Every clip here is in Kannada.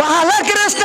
ಬಾಲಕೃಷ್ಣನ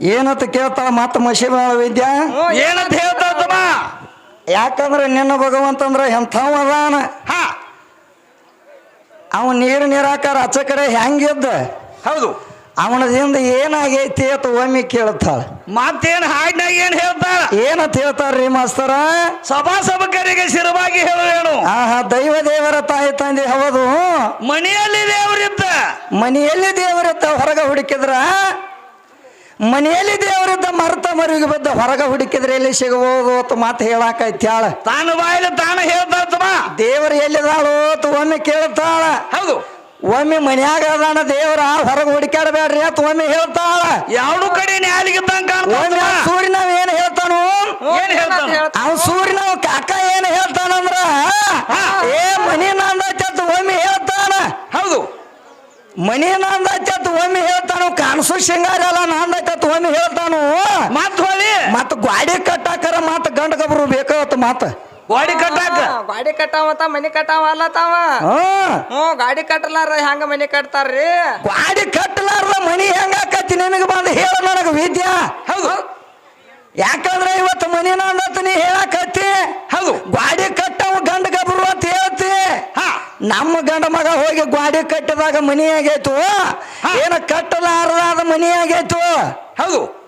ಏನಂತ ಕೇಳ್ತಾಳ ಮತ್ತ ಮಶೀಬಾಳ ವಿದ್ಯಾ? ಏನಂತ ಹೇಳ್ತಾ ಯಾಕಂದ್ರೆ ನಿನ್ನ ಭಗವಂತಂದ್ರ ಎಂಥವ್ ಅದಾನ? ಹಾ. ಅವ ನೀರು ನೀರಾಕಾರ ಅಚ್ಚ ಕಡೆ ಹೆಂಗಿದ್ದ? ಹೌದು. ಅವನದಿಂದ ಏನಾಗೈತಿ ಅಂತ ಒಮ್ಮೆ ಕೇಳ್ತಾಳ. ಮತ್ತೇನು ಹಾಡಿನಾಗ ಏನ್ ಹೇಳ್ತಾರ ಏನಂತ ಹೇಳ್ತಾರ್ರಿ ಮಾಸ್ತರ? ಸಭಾ ಸಭಕರಿಗೆ ಶಿರವಾಗಿ ಹೇಳುವೇನು ಆಹಾ ದೈವ ದೇವರ ತಾಯಿ ತಂದೆ ಹೌದು. ಮನೆಯಲ್ಲಿ ದೇವರಿದ್ದ. ಮನೆಯಲ್ಲಿ ದೇವರಿದ್ದ ಹೊರಗ ಹುಡುಕಿದ್ರ? ಮನೆಯಲ್ಲಿ ದೇವರಿದ್ದ ಮರ್ತ ಮರಿಗೆ ಬಿದ್ದ ಹೊರಗ ಹುಡುಕಿದ್ರೆ ಎಲ್ಲಿ ಸಿಗಬಹುದು ಅಂತ ಮಾತು ಹೇಳಾಕೈತ್ಯಾಳ ತಾನು ಬಾಯಲ್ಲಿ ತಾನು ಹೇಳ್ತಾಳ ದೇವರು ಎಲ್ಲಿದಾಳು ಅಂತ ಒಮ್ಮೆ ಕೇಳ್ತಾಳ. ಹೌದು. ಒಮ್ಮೆ ಮನ್ಯಾಗ ಅದಾನ ದೇವರ ಹೊರಗೆ ಹುಡುಕಾಡಬೇಡ್ರಿ ಅಂತ ಒಮ್ಮೆ ಹೇಳ್ತಾಳ. ಯಾವನು ಕಡೆ ನ್ಯಾಲಿಗಿದ್ದಂಗ ಒಮ್ಮೆ ಆ ಸೂರ್ಯನವ್ ಏನ್ ಹೇಳ್ತಾನು? ಏನ್ ಹೇಳ್ತಾನ? ಅವ್ ಸೂರ್ಯನ ಕಾಕ ಏನ್ ಹೇಳ್ತಾನಂದ್ರ? ಏ ಮನಿ ನಂದ ಒಮ್ಮೆ ಹೇಳ್ತಾನ. ಹೌದು. ಮನಿ ಅಂತ ಒಮ್ಮೆ ಹೇಳ್ತಾನು ಕಾಣಸು ಶೃಂಗಾರ ಎಲ್ಲ ನಂದೈತೆ ಒಮ್ಮೆ ಹೇಳ್ತಾನು? ಮತ್ ಹೊಳಿ. ಮತ್ ಗ್ವಾಡಿ ಕಟ್ಟಾಕರ ಮತ್ ಗಂಡ ಗಬ್ರು ಬೇಕಾಗತ್ತ ಮತ್ತ. ಗಾಡಿ ಕಟ್ಟಾಕ? ಗ್ವಾಡಿ ಗಾಡಿ ಕಟ್ಟಾವತ್ತ ಮನಿ ಕಟ್ಟಾವ ಅಲ್ಲತಾವ ಹ್ಮ್ ಹ್ಞೂ ಗಾಡಿ ಕಟ್ಟಲಾರ ಹೆಂಗ ಮನಿ ಕಟ್ತಾರ್ರಿ? ಗಾಡಿ ಕಟ್ಟಲಾರ್ದ ಮನಿ ಹೆಂಗಾಕತ್ತಿ ನಿನಗ ಬಂದು ಹೇಳ ನನಗ ವಿದ್ಯಾ? ಹೌದು. ಯಾಕಂದ್ರೆ ಇವತ್ತು ಮನಿ ನಂದತ್ ನೀ ಹೇಳಕತ್ತಿ. ಹೌದು. ಗಾಡಿ ಕಟ್ಟಾವ ಗಂಡ ಗಬ್ರು ಅಂತ ನಮ್ಮ ಗಂಡ ಮಗ ಹೋಗಿ ಗ್ವಾಡಿ ಕಟ್ಟಿದಾಗ ಮನಿ ಆಗೈತು. ಏನ ಕಟ್ಟಲಾರದಾದ ಮನಿ ಆಗೈತು. ಹೌದು.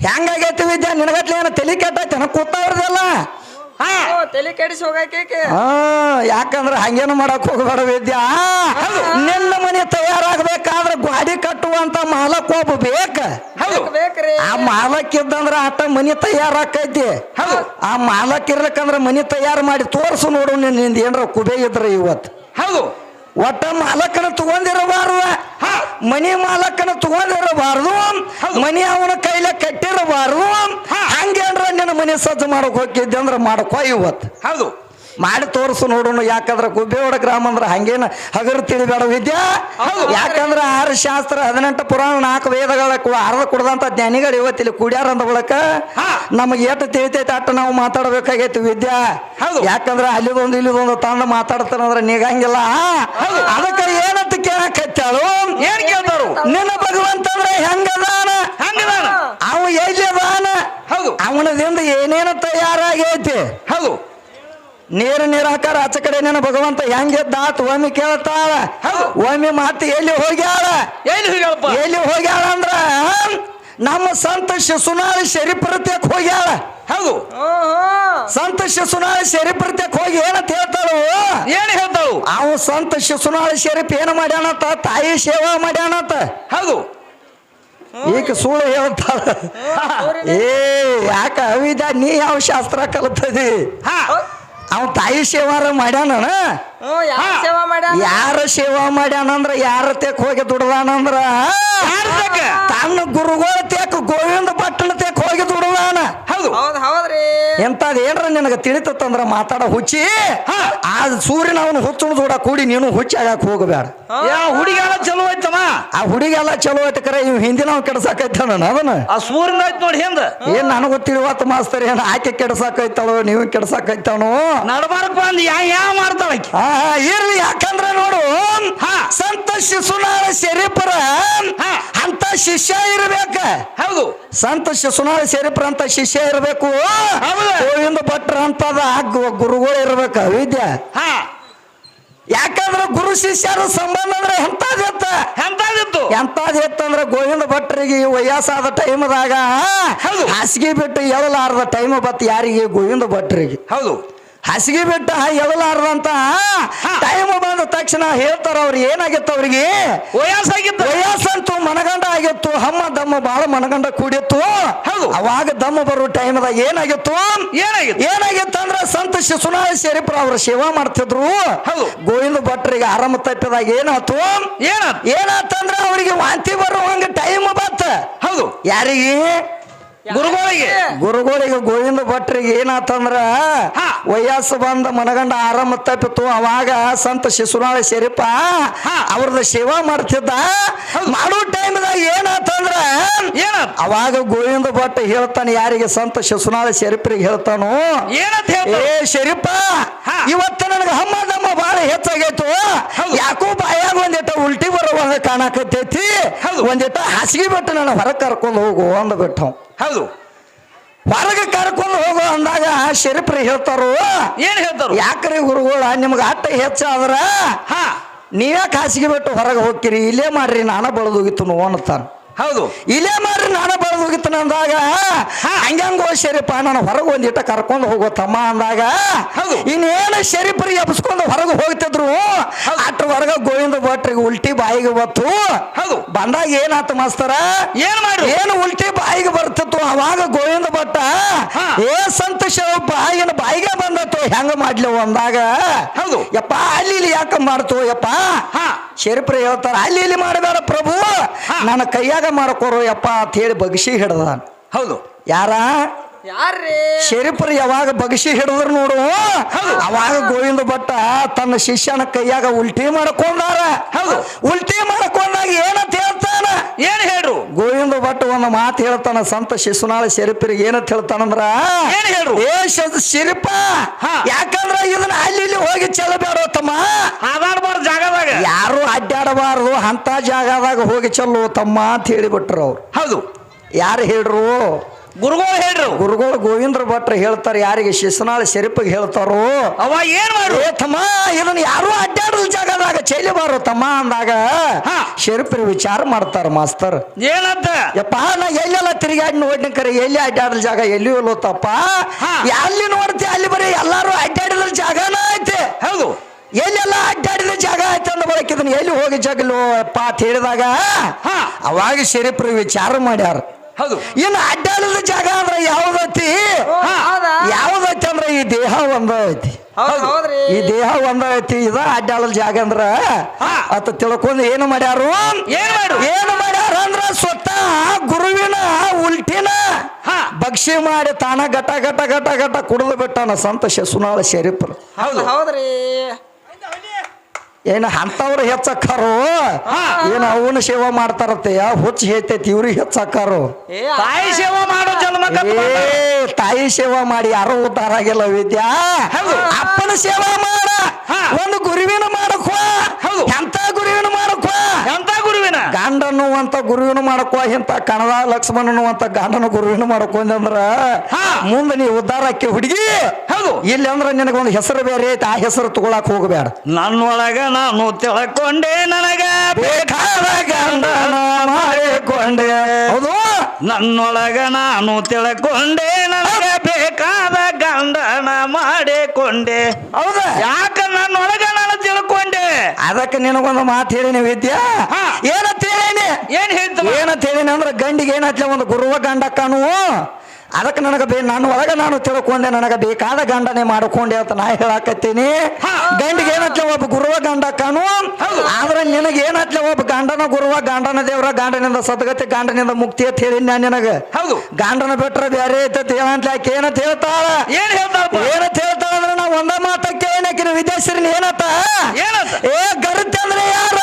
ಹೆಂಗಾಗೈತಿ ವಿದ್ಯಾ? ನಿನಗಟ್ಲೆ ಏನ ತಲೆ ಕೆಟ್ಟೈತೆ? ನನಗೆ ಕೂತಾವ್ರದಲ್ಲ. ಹಾ. ತಲೆ ಕೆಡಿಸಿ ಹೋಗಾಕೇಕೆ ಹಾ ಯಾಕಂದ್ರೆ ಹಂಗೇನು ಮಾಡಕ್ ಹೋಗಬೇಡ ವಿದ್ಯಾ. ನಿನ್ನ ಮನೆ ತಯಾರಾಗಬೇಕಾದ್ರೆ ಗಾಡಿ ಕಟ್ಟುವಂತ ಮಾಲಕ್ ಒಬ್ಬ ಬೇಕ. ಬೇಕ್ರಿ? ಆ ಮಾಲಕ್ ಇದ್ದಂದ್ರ ಆಟ ಮನಿ ತಯಾರಾಕೈತಿ. ಆ ಮಾಲಕ್ ಇರ್ಲಕ್ಕಂದ್ರ ಮನಿ ತಯಾರು ಮಾಡಿ ತೋರ್ಸು ನೋಡು ನಿನ್ನಿಂದ ಏನ್ರ ಕುಬೆ ಇದ್ರ ಇವತ್ತು. ಹೌದು. ಒಟ್ಟ ಮಾಲಕನ ತಗೊಂಡಿರಬಾರ್ದು. ಹಾ. ಮನಿ ಮಾಲಕನ ತಗೊಂಡಿರಬಾರ್ದು. ಮನಿ ಅವನ ಕೈಲ ಕಟ್ಟಿರಬಾರ್ದು. ಮನಿ ಸಜ್ಜ ಮಾಡಕ್ ಹೋಗಿದ್ದೆ ಅಂದ್ರೆ ಮಾಡ್ಕೋ ಇವತ್ತು. ಹೌದು. ಮಾಡಿ ತೋರಿಸು ನೋಡೋಣ ಯಾಕಂದ್ರೆ ಗುಬ್ಬೇವಾಡ ಗ್ರಾಮ ಅಂದ್ರೆ ಹಂಗೇನ ಹಗರು ತಿಳಿಬೇಡ ವಿದ್ಯಾ? ಯಾಕಂದ್ರೆ ಆರು ಶಾಸ್ತ್ರ ಹದಿನೆಂಟು ಪುರಾಣ ನಾಲ್ಕು ವೇದಗಳ ಅರ್ಧ ಕುಡ್ದಂತ ಜ್ಞಾನಿಗಳು ಇವತ್ತಿಲ್ಲಿ ಕುಡ್ಯಾರ ಅಂದ ಬಳಕ. ನಮಗೆ ಎಷ್ಟು ತಿಳಿತೈತೆ ಅಟ್ಟ ನಾವು ಮಾತಾಡ್ಬೇಕಾಗೈತಿ ವಿದ್ಯಾ? ಯಾಕಂದ್ರೆ ಅಲ್ಲಿದೊಂದು ಇಲ್ಲಿದೊಂದು ತಂದು ಮಾತಾಡ್ತಾನಂದ್ರೆ ನೀಗಂಗಿಲ್ಲ. ಅದಕ್ಕೆ ಏನಂತ ಕೇಳಕತ್ತಾಳು? ಏನ್ ಕೇಳ್ತಾರು? ನಿನ್ನ ಭಗವಂತ ಅಂದ್ರೆ ಹೆಂಗದಾನ? ಹಂಗದಾನ? ಅವ ಎಲ್ಲಿ ಅದಾನ? ಹೌದು. ಅವನದಿಂದ ಏನೇನು ತಯಾರಾಗೈತಿ? ಹೌದು. ನೀರು ನೀರಾಕಾರ ಆಚೆ ಕಡೆ ನಿನ್ನ ಭಗವಂತ ಹೆಂಗಿದ್ದಾತ ಒಮ್ಮೆ ಕೇಳ್ತಾಳ. ಹೌದು. ಒಮ್ಮೆ ಮಾತು ಎಲ್ಲಿ ಹೋಗ್ಯಾಳ? ಏನು ಹೇಳಪ್ಪ ಎಲ್ಲಿ ಹೋಗ್ಯಾಳ ಅಂದ್ರ ನಮ್ಮ ಸಂತ ಶಿಸುನಾಳ ಶರೀಫ್ರತ್ಯಕ್ ಹೋಗ್ಯಾಳ. ಹೌದು. ಸಂತ ಶಿಸುನಾಳ ಶರೀಫ್ರತ್ಯಕ್ ಹೋಗಿ ಏನಂತ ಹೇಳ್ತಾಳು? ಏನ್ ಹೇಳ್ತಾಳು? ಅವ ಸಂತ ಶಿಸುನಾಳ ಶರೀಫ್ ಏನು ಮಾಡ್ಯಾನಂತ? ತಾಯಿ ಸೇವಾ ಮಾಡ್ಯಾನಂತ. ಹೌದು. ಈಗ ಸುಳ್ಳು ಹೇಳಂತ ಏ ಯಾಕ ಅವಿದ? ನೀ ಯಾವ ಶಾಸ್ತ್ರ ಕಲ್ತದಿ? ಹಾ. ಅವ ತಾಯಿ ಸೇವಾರ ಮಾಡ್ಯಾನ? ಯಾರ ಸೇವಾ ಮಾಡ್ಯಾನಂದ್ರ ಯಾರ ತೆಕ್ ಹೋಗಿ ದುಡ್ದಾನಂದ್ರ? ತನ್ನ ಗುರುಗಳ ತೆಕ್ ಗೋವಿಂದ ಪಟ್ಟಣ ತೆಕ್ ಹೋಗಿ ದುಡ್ದಾನ. ಹೌದು. ಎಂತದ್ ಏನ್ರ ನಿನಗೆ ತಿಳಿತಂದ್ರ ಮಾತಾಡ ಹುಚ್ಚಿ? ಆ ಸೂರ್ಯನ ಅವನು ಹುಚ್ಚು ಜೋಡ ಕೂಡಿ ನೀನು ಹುಚ್ಚಿ ಆಗಾಕ ಹೋಗಬೇಡ. ಯಾ ಎಲ್ಲ ಚಲೋ ಐತಮ್ಮ ಆ ಹುಡುಗೆಲ್ಲ ಚಲೋ ಐತೆ ಕರೆ ಇವ್ ಹಿಂದಿನ ಕೆಡ್ಸಾಕೈತ ನಾನು ಅದನ್ನ? ಆ ಸೂರ್ಯನ ಐತ್ ನೋಡಿ ಹಿಂದ. ಏನ್ ನನಗೂ ತಿಳಿವತ್ತು ಮಾಸ್ತರ್ ಏನ್ ಆಕೆ ಕೆಡ್ಸಾಕೈತಾಳೋ ನೀವು ಕೆಡ್ಸಾಕೈತಾನೋ? ನಡಬಾರಕ ಬಂದ್ ಯಾ ಯಾ ಮಾಡ್ತಾಳ ಇರ್ಲಿ ಯಾಕಂದ್ರೆ ನೋಡು ಹಾ. ಸಂತ ಶಿಶುನಾಳ ಶರೀಫರ ಹಾ. ಅಂತ ಶಿಷ್ಯ ಇರ್ಬೇಕ. ಹೌದು. ಸಂತ ಶಿಶುನಾಳ ಶರೀಫರ ಅಂತ ಶಿಷ್ಯ ಇರ್ಬೇಕು. ಗೋವಿಂದ ಭಟ್ರ ಅಂತದ ಗುರುಗಳು ಇರ್ಬೇಕ ವಿದ್ಯೆ. ಹಾ. ಯಾಕಂದ್ರೆ ಗುರು ಶಿಷ್ಯರ ಸಂಬಂಧ ಅಂದ್ರೆ ಎಂತಾದಿತ್ತ ಎಂತಾದಿತ್ತು ಅಂದ್ರೆ ಗೋವಿಂದ ಭಟ್ರಿಗೆ ವಯಸ್ಸಾದ ಟೈಮ್ದಾಗ. ಹಾಸಿಗೆ ಬಿಟ್ಟು ಎಳಲಾರದ ಟೈಮ್ ಬತ್ ಯಾರಿಗೆ? ಗೋವಿಂದ ಭಟ್ರಿಗೆ. ಹೌದು. ಹಾಸಿಗೆ ಬಿಟ್ಟ ಎಳಲಾರದಂತ ಟೈಮ್ ಬಂದ ತಕ್ಷಣ ಹೇಳ್ತಾರ ಅವ್ರು ಏನಾಗಿತ್ತು ಅವ್ರಿಗೆ? ವಯಸ್ಸಾಗಿತ್ತು. ವಯಸ್ಸಂತೂ ಮನಗಂಡ ಆಗಿತ್ತು ಹಮ್ಮ ದಮ್ಮ ಬಾಳ ಮನಗಂಡ ಕೂಡಿತ್ತು. ಹೌದು. ಅವಾಗ ದಮ್ಮ ಬರೋ ಟೈಮ್ದಾಗ ಏನಾಗಿತ್ತು? ಏನಾಗಿತ್ತು? ಏನಾಗಿತ್ತು ಅಂದ್ರೆ ಸಂತ ಶಿಶುನಾಳ ಶರೀಫ್ರ ಅವ್ರ ಸೇವಾ ಮಾಡ್ತಿದ್ರು. ಹೌದು. ಗೋವಿಂದ ಭಟ್ರಿಗೆ ಆರಾಮ ತಪ್ಪಿದಾಗ ಏನಾಯ್ತು? ಏನಾಯ್ತು? ಏನಾತಂದ್ರ ಅವರಿಗೆ ವಾಂತಿ ಬರುವಂಗ ಟೈಮ್ ಬತ್ತ ಹೌದು. ಯಾರಿಗೆ? ಗುರುಗಳಿಗೆ. ಗುರುಗಳಿಗೆ ಗೋವಿಂದ ಭಟ್ರಿಗೆ ಏನಾತಂದ್ರ ಹಾ. ವಯಸ್ಸು ಬಂದ ಮನಗಂಡ ಆರಾಮ ತಪ್ಪಿತ್ತು ಅವಾಗ ಸಂತ ಶಿಶುನಾಳ ಶರೀಪ ಹಾ. ಅವ್ರದ ಸೇವಾ ಮಾಡ್ತಿದ್ದ. ಮಾಡೋ ಟೈಮ್ದಾಗ ಏನಾತಂದ್ರ ಏನ ಅವಾಗ ಗೋವಿಂದ ಭಟ್ ಹೇಳ್ತಾನೆ ಯಾರಿಗೆ ಸಂತ ಶಿಶುನಾಳ ಶರೀಫರಿಗೆ ಹೇಳ್ತಾನು? ಏನಂತ ಏ ಶರೀಪ ಇವತ್ತ ಹಾ. ಇವತ್ತು ನನಗೆ ಹಮ್ಮ ದಮ್ಮ ಬಾಳ ಹೆಚ್ಚಾಗೈತು. ಯಾಕೋ ಬಾಯಾಗ ಒಂದಿಟ ಉಲ್ಟಿ ಬರುವಂಗ ಕಾಣಕತ್ತೈತಿ. ಒಂದಿಟ ಹಾಸಿಗೆ ಬಿಟ್ಟು ನಾನು ಹೊರಗೆ ಕರ್ಕೊಂಡು ಹೋಗು ಅಂದ್ಬಿಟ್ಟು ಹೌದು. ಹೊರಗೆ ಕರ್ಕೊಂಡು ಹೋಗೋ ಅಂದಾಗ ಶರೀಫ್ರಿ ಹೇಳ್ತಾರು. ಏನ್ ಹೇಳ್ತಾರು? ಯಾಕ್ರಿ ಗುರುಗಳ ನಿಮ್ಗೆ ಅಟ್ಟ ಹೆಚ್ಚಾದ್ರ ಹಾ. ನೀವೇ ಖಾಸಗಿ ಬಿಟ್ಟು ಹೊರಗೆ ಹೋಗ್ತೀರಿ ಇಲ್ಲೇ ಮಾಡ್ರಿ ನಾನ ಬಳದೋಗಿತ್ತು ನೋವು ಅಂತಾನ ಹೌದು. ಇಲ್ಲೇ ನಾನು ಬರೆದು ಬಳದೋಗಿತ್ತು ಅಂದಾಗ ಹಂಗಂಗೋ ಶರೀಫ ನಾನು ಹೊರಗೆ ಒಂದಿಟ ಕರ್ಕೊಂಡು ಹೋಗೋ ತಮ್ಮ ಅಂದಾಗ ಹೌದು. ಇನ್ನೇನು ಶರೀಫರಿಗೆ ಎಬ್ಸ್ಕೊಂಡು ಹೊರಗೆ ಹೋಗ್ತಿದ್ರು ಅಟ್ಟ ಹೊರಗೆ ಗೋವಿಂದ ಭಟ್ರಿಗೆ ಉಲ್ಟಿ ಬಾಯಿಗೆ ಬತ್ತು. ಹೌದು. ಬಂದಾಗ ಏನಾಯ್ತು ಮಾಸ್ತರ? ಏನ್ ಮಾಡ್ರಿ ಏನು ಉಲ್ಟಿ ಬಾಯಿಗೆ ಬರ್ತಿತ್ತು? ಅವಾಗ ಗೋವಿಂದ ಭಟ್ಟ. ಏ ಸಂತೋಷ ಬಾಯಿನ ಬಾಯಿಗೆ ಬಂದತ್ತು ಹೆಂಗ ಮಾಡ್ಲಿ ಅಂದಾಗ? ಹೌದು. ಯಪ್ಪ ಅಲ್ಲಿ ಇಲ್ಲಿ ಯಾಕೆ ಮಾಡ್ತು ಯಪ್ಪ? ಹಾ. ಶರೀಫ್ರ ಹೇಳ್ತಾರ ಅಲ್ಲಿ ಇಲ್ಲಿ ಮಾಡಬೇಡ ಪ್ರಭು. ನನ್ನ ಕೈಯಾಗ ಮಾಡಕೋರು ಯಪ್ಪ ಅಂತ ಹೇಳಿ ಬಗಸಿ ಹಿಡ್ದ ಹೌದು. ಯಾರ? ಶರೀಫರು ಶರೀಫ್ರು ಯಾವಾಗ ಬಗಸಿ ಹಿಡಿದ್ರು ನೋಡು. ಅವಾಗ ಗೋವಿಂದ ಭಟ್ಟ ತನ್ನ ಶಿಷ್ಯನ ಕೈಯಾಗ ಉಲ್ಟಿ ಮಾಡ್ಕೊಂಡಾರ. ಹೌದು. ಉಲ್ಟಿ ಮಾಡ್ಕೊಂಡಾಗ ಏನಂತ ಹೇಳ್ತಾನ? ಏನ್ ಹೇಳ್ರು? ಗೋವಿಂದ ಭಟ್ ಒಂದು ಮಾತು ಹೇಳ್ತಾನ ಸಂತ ಶಿಶುನಾಳ ಶರೀಫರಿಗೆ ಏನಂತ ಹೇಳ್ತಾನಂದ್ರ? ಏನ್ ಹೇಳ್ರು? ಏ ಶರೀಫ ಹಾ. ಯಾಕಂದ್ರ ಇದನ್ನ ಅಲ್ಲಿ ಇಲ್ಲಿ ಹೋಗಿ ಚೆಲ್ಲಬೇಡ ತಮ್ಮ. ಆದಾಡ್ಬಾರ್ದು ಜಾಗದಾಗ. ಯಾರು ಅಡ್ಡಾಡಬಾರದು ಅಂತ ಜಾಗದಾಗ ಹೋಗಿ ಚೆಲ್ಲು ತಮ್ಮ ಅಂತ ಹೇಳಿಬಿಟ್ರು ಅವ್ರು. ಹೌದು. ಯಾರು ಹೇಳ್ರು? ಗುರುಗಳು ಹೇಳ್ರು. ಗುರುಗಳು ಗೋವಿಂದ್ರ ಭಟ್ರು ಹೇಳ್ತಾರೆ ಯಾರಿಗೆ ಶಿಸನಾಳ ಶರೀಫಿಗೆ ಹೇಳ್ತಾರೋ? ಅವ ಏನ್ ಮಾಡು? ಏ ತಮ್ಮ ಇದನ್ನ ಯಾರು ಅಡ್ಡಾಡಲ್ ಜಾಗದಾಗ? ಚೆಲ್ಲಬಾರು ತಮ್ಮ ಅಂದಾಗ. ಶರೀಫರು ವಿಚಾರ ಮಾಡ್ತಾರ ಮಾಸ್ತರ್. ಏನಂತ? ಯಪ್ಪ ನಾ ಎಲ್ಲೆಲ್ಲ ತಿರುಗಾಡಿ ನೋಡಿನ ಕರೆ ಎಲ್ಲಿ ಅಡ್ಡಾಡಲ್ ಜಾಗ ಎಲ್ಲಿ ಇಲ್ಲೋ ತಪ್ಪ. ಎಲ್ಲಿ ನೋಡ್ತಿ ಅಲ್ಲಿ ಬರೀ ಎಲ್ಲಾರು ಅಡ್ಡಾಡಿದ ಜಾಗನ ಐತೆ. ಹೌದು. ಎಲ್ಲೆಲ್ಲ ಅಡ್ಡಾಡಿದ ಜಾಗ ಆಯ್ತು ಅಂದ ಬಳಕ ಇದನ್ನ ಎಲ್ಲಿ ಹೋಗಿ ಜಗಲು ಪಾತ್ ಹೇಳಿದಾಗ ಹಾ. ಅವಾಗ ಶರೀಫರು ವಿಚಾರ ಮಾಡ್ಯಾರ. ಹೌದು. ಇನ್ನು ಅಡ್ಡಾಡಿದ ಜಾಗ ಅಂದ್ರೆ ಯಾವ್ದೈತಿ? ಯಾವ್ದೈತಿ ಅಂದ್ರೆ ಈ ದೇಹ ಒಂದ ಐತಿ ಹೌದ್. ಹೌದ್ರಿ. ಈ ದೇಹ ಒಂದೈತಿ ಇದ ಅಡ್ಡಾಳ ಜಾಗ ಅಂದ್ರ ಅತ ತಿಳ್ಕೊಂಡು ಏನು ಮಾಡ್ಯಾರು? ಏನ್ ಮಾಡು? ಏನು ಮಾಡ್ಯಾರ ಅಂದ್ರ ಸ್ವತಃ ಗುರುವಿನ ಉಲ್ಟಿನ ಹಾ. ಭಕ್ಷ್ಯ ಮಾಡಿ ತಾನ ಗಟ ಗಟ ಗಟ ಗಟ ಕುಡಿದು ಬಿಟ್ಟಾನ ಸಂತ ಶಸುನಾಳ ಶರೀಫರು. ಹೌದು ಹೌದ್ರಿ. ಏನ ಅಂತವ್ರು ಹೆಚ್ಚಕ್ಕಾರು? ಏನು ಏನ ಅವನ ಸೇವಾ ಮಾಡ್ತಾರತ್ತೆ? ಹುಚ್ಚ ಹೇಳ್ತೈತಿ ಇವ್ರಿಗೆ ಹೆಚ್ಚಕ್ಕಾರು. ತಾಯಿ ಸೇವಾ ಮಾಡೋ ಜನ್ಮ ತಾಯಿ ಸೇವಾ ಮಾಡಿ ಯಾರು ಉದ್ದಾರ ಆಗಿಲ್ಲ ವಿದ್ಯಾ? ಅಪ್ಪನ ಸೇವಾ ಮಾಡ. ಹಾ. ಒಂದು ಗುರುವಿನ ಮಾಡಕ್ವ. ಎಂತ ಗುರುವಿನ ಮಾಡಕ್ವ? ಎಂತ ಗುರುವಿನ? ಗಂಡನು ಅಂತ ಗುರುವಿನ ಮಾಡಕ್ವ ಇಂತ ಕಣದ ಲಕ್ಷ್ಮಣನು ಅಂತ ಗಂಡನ ಗುರುವಿನ ಮಾಡಕೊಂದಂದ್ರ ಹಾ. ಮುಂದೆ ನೀ ಉದ್ದಾರ ಆಕಿ ಹುಡುಗಿ. ಹೌದು. ಇಲ್ಲಿ ಅಂದ್ರೆ ನಿನಗೊಂದು ಹೆಸರು ಬೇರೆ ಐತೆ ಆ ಹೆಸರು ತಗೊಳಕ್ ಹೋಗಬೇಡ. ನನ್ನೊಳಗ ನಾನು ತಿಳ್ಕೊಂಡೆ ನನಗ ಬೇಕಾದ ಗಂಡನ ಮಾಡಿಕೊಂಡೆ. ಹೌದು. ನನ್ನೊಳಗ ನಾನು ತಿಳ್ಕೊಂಡೆ ನನಗ ಬೇಕಾದ ಗಂಡನ ಮಾಡಿಕೊಂಡೆ. ಹೌದಾ. ಯಾಕ ನನ್ನೊಳಗ ನಾನು ತಿಳ್ಕೊಂಡೆ? ಅದಕ್ಕೆ ನಿನಗೊಂದು ಮಾತು ಹೇಳಿನಿ ವಿದ್ಯಾ. ಏನಂತ ಹೇಳಿನಿ? ಏನ್ ಹೇಳ್ತವ? ಏನಂತ ಹೇಳಿನಿ ಅಂದ್ರೆ ಗಂಡಿಗೆ ಏನತ್ಲೆ ಒಂದು ಗುರುವ ಗಂಡ ಅದಕ್ಕೆ ನನಗೆ ಬೇ ನಾನು ಒಳಗ ನಾನು ತಿಳ್ಕೊಂಡೆ ನನಗೆ ಬೇಕಾದ ಗಂಡನೆ ಮಾಡ್ಕೊಂಡೆ ಅಂತ ನಾ ಹೇಳಾಕತ್ತೀನಿ. ಗಂಡಿಗೆ ಏನತ್ಲೆ ಒಬ್ಬ ಗುರುವ ಗಂಡ ಕಾನು ಆದ್ರೆ ನಿನಗೆ ಏನತ್ಲೆ ಒಬ್ಬ ಗಂಡನ ಗುರುವ ಗಂಡನ ದೇವರ ಗಂಡನಿಂದ ಸದ್ಗತಿ ಗಂಡನಿಂದ ಮುಕ್ತಿ ಅಂತ ಹೇಳಿ ನಾನು ನಿನಗೆ. ಹೌದು. ಗಂಡನ ಬಿಟ್ರೆ ಬೇರೆ ಐತತ್ ಏನಂತ ಯಾಕೆ ಏನಂತ ಹೇಳ್ತಾಳ? ಏನ್ ಹೇಳ್ತಾಳ ಏನಂತ ಹೇಳ್ತಾಳ ಅಂದ್ರೆ ನಾ ಒಂದ ಮಾತಕ್ಕೆ ಏನಕ್ಕಿನ ವಿದೇಶಿನ ಏನತ್ತ ಏನಂತ? ಏ ಗರುತೆ ಅಂದ್ರೆ ಯಾರ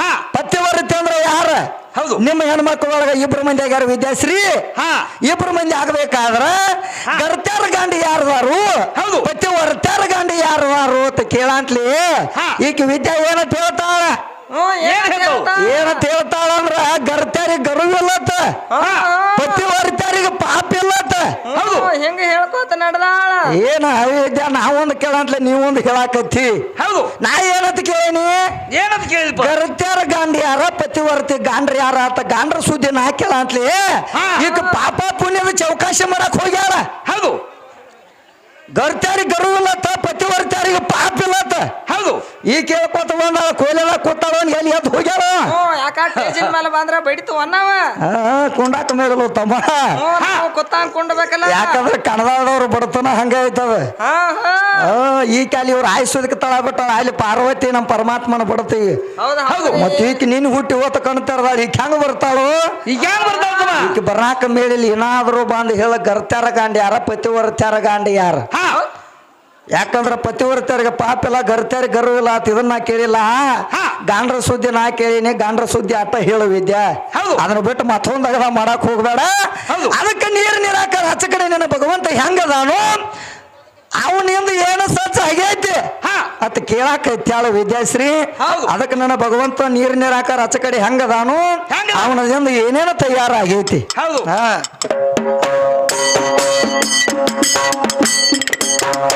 ಹಾ ಪತಿವರ್ತಿ ಅಂದ್ರೆ ಯಾರ ಹೌದು. ನಿಮ್ಮ ಹೆಣ್ಮಕ್ಳೊಳಗ ಇಬ್ರು ಮಂದಿ ಆಗ್ಯಾರ ವಿದ್ಯಾಶ್ರೀ. ಹಾ. ಇಬ್ರು ಮಂದಿ ಆಗ್ಬೇಕಾದ್ರ ಗರ್ತ್ಯಾರ ಗಾಂಡಿ ಯಾರು ಹೌದು. ಪತಿ ವರ್ತ್ಯಾರ ಗಾಂಡಿ ಯಾರು ಅಂತ ಕೇಳಂತ್ಲಿ ಈಕೆ ವಿದ್ಯಾ ಏನಂತ ಹೇಳ್ತಾಳ? ಏನಂತ ಹೇಳ್ತಾಳ? ಅಂದ್ರ ಗರ್ತ್ಯಾರಿಗೆ ಗರುವಿಲ್ಲತ್ತ ಹಾ, ಹಾ. ಪತಿ ವರ್ತ್ಯಾರಿಗೆ ಪಾಪ ಇಲ್ಲತ್ತ ಹೌದು. ಹೆಂಗ ಹೇಳ್ಕೋತ ನಡ್ದಾಳ? ಏನ ವಿದ್ಯಾ ನಾವೊಂದು ಕೇಳಂತ್ಲೆ ನೀವೊಂದು ಹೇಳಾಕತ್ತಿ. ಹೌದು. ನಾ ಏನಂತ ಕೇಳೀನಿ? ಏನಂತ ಕೇಳಿ ಗರ್ತ್ಯಾರ ಗಾಂಡ್ ಯಾರ ಪತಿವರ್ತಿ ಗಾಂಡ್ರ ಯಾರ ಅಂತ ಗಾಂಡ್ರ ಸುದ್ದಿ ನಾ ಕೇಳಂತ್ಲೆ. ಈಗ ಪಾಪ ಪುಣ್ಯದ ಚೌಕಾಶಿ ಮಾಡಕ್ ಹೋಗ್ಯಾರ ಹೌದು. ಗರ್ತ್ಯಾರಿಗೆ ಗರುವಿಲ್ಲತ್ತ ಪತಿವರ್ತ್ಯಾರಿಗೆ ಪಾಪ ಇಲ್ಲತ್ತ ಹೌದು. ಈ ಕೇಳ್ಕೊತ ಬಂದ ಕೋಲೆಲ್ಲ ಕೂತಾಳ ಎಲ್ಲಿ ಎದ್ದು ಹೋಗ್ಯಾಳ? ಮೇಲೆ ಬಂದ್ರ ಬಡಿತು ಅನ್ನವ ಕುಂಡಾಕ ಮೇಡಲು ತಮ್ಮ. ಕೊಂಡ್ಬೇಕಲ್ಲ. ಯಾಕಂದ್ರೆ ಕಣದವ್ರು ಬಡತನ ಹಂಗ ಐತದ. ಹಾ ಹಾ. ಆ, ಈ ಕಾಲಿ ಇವ್ರು ಆಯ್ಸೋದಕ್ಕೆ ತಳ ಬಿಟ್ಟಾಳ. ಅಲ್ಲಿ ಪಾರ್ವತಿ ನಮ್ಮ ಪರಮಾತ್ಮನ ಬಡತೀವಿ ಹೌದು ಮತ್ತ ಈಕ ನಿನ್ ಹುಟ್ಟಿ ಹೋತ ಕಣ್ತಾರ ಈಗ ಹೆಂಗ ಬರ್ತಾಳು? ಈಗ ಹೆಂಗ್ ಬರ್ತಾಳ ಬರಾಕ ಮೇಳಿಲಿ ಏನಾದ್ರು ಬಂದು ಹೇಳ ಗರ್ತ್ಯಾರ ಗಾಂಡಿ ಯಾರ ಪತಿವರ್ತ್ಯಾರ ಗಾಂಡಿ ಯಾರ? ಯಾಕಂದ್ರ ಪತಿವ್ರತರಿಗೆ ಪಾಪ ಇಲ್ಲ ಗರ್ತಾರಿ ಗರ್ವ ಇಲ್ಲ ಅಂತ ಇದನ್ನ ನಾ ಕೇಳಿಲ್ಲ. ಹಾ. ಗಾಂಡ್ರ ಸುದ್ದಿ ನಾ ಕೇಳಿನಿ ಗಾಂಡ್ರ ಸುದ್ದಿ ಆತ ಹೇಳು ವಿದ್ಯಾ. ಅದನ್ನ ಬಿಟ್ಟು ಮತ್ತೊಂದ್ ಅಗದ ಮಾಡಕ್ ಹೋಗ್ಬೇಡ. ಅದಕ್ಕೆ ನೀರು ನೀರಾಕ ಹಚ್ಚ ಕಡೆ ನಿನ್ನ ಭಗವಂತ ಹೆಂಗದಾನು? ಅವನಿಂದ ಏನು ಸಜ್ಜ ಆಗೈತಿ? ಅತ್ ಕೇಳಾಕ ಐತ್ಯಾಳು ವಿದ್ಯಾಶ್ರೀ. ಅದಕ್ಕೆ ನನ್ನ ಭಗವಂತ ನೀರ್ ನೀರಾಕ ಹಚ್ಚ ಕಡೆ ಹೆಂಗದಾನು? ನಾನು ಅವನದಿಂದ ಏನೇನು ತಯಾರಾಗೈತಿ? ಹೌದು. ಹಾ